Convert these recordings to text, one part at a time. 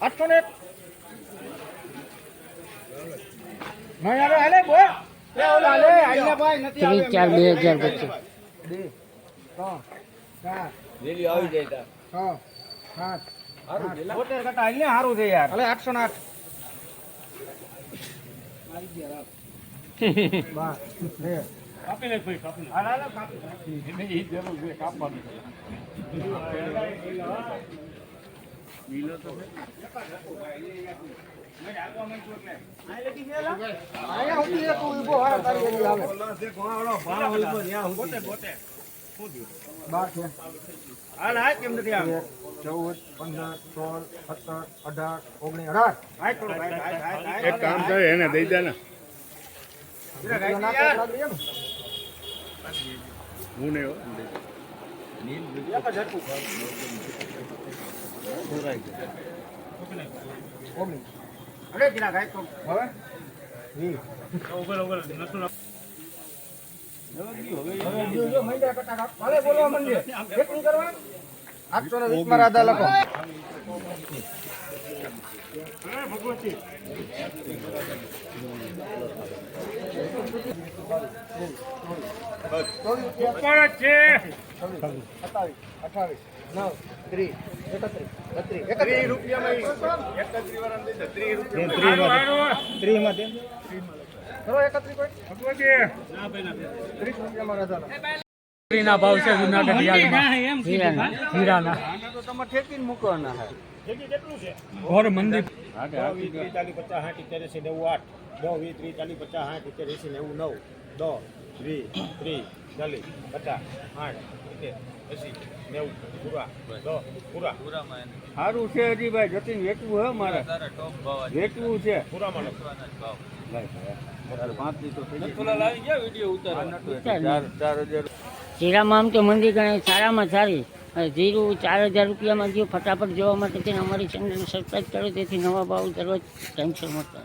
આઠસો ને ત્રીસ ચાર બે હજાર પચીસ બે, ત્રણ, ચાર, વેલી આવી જાય તા છ, યાર. આઠસો ને આઠ. કાપી લે ભાઈ કાપી રહે, તું કાપી હાલ, એ જરૂર છે. તેર, ચૌદ પંદર સોળ સત્તર અઢાર ઓગણીસ અઢાર. એક કામ કરે એને દઈ દે ને. હું નહીં હો. ઓગણીસ જો, રાધા લખો સત્તાવીસ અઠાવીસ નવ ત્રીસ એકત્રીસ બત્રીસ એકત્રીસ રૂપિયામાં ના ભાવ છે જુનાગઢ હીરાના હીરાના. તો તમારે ઠેકીને મૂકવાના ઘોર મંદિર વીસ ત્રીસ ચાલીસ પચાસ સાઠ એંસી નેવું આઠ. દસ વીસ ત્રીસ ચાલીસ પચાસ સાઠ એંસી નેવું નવ દસ. વીસ ત્રીસ ચાલીસ પચાસ આઠ સિત્તેર એસી નેવું પૂરા દસ પૂરા. સારું છે હજીભાઈ જતીન વેચવું હે મારે વેચવું છે? પૂરામાં હજાર. હીરામાં આમ તો મંદિર ગણાય સારામાં સારી. અને જીરું ચાર હજાર રૂપિયામાં જો ફટાફટ જોવા માટે તેને અમારી ચેનલને સબસ્ક્રાઈબ કરો તેથી નવા ભાવ દરરોજ ટેન્શન મળતા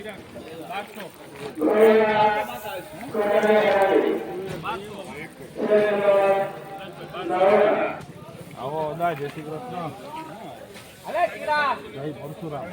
ચિરાગ વેચાઈ જાય સારું દાડો સારો આવો દા જય શ્રી કૃષ્ણ. જય પરશુરામ.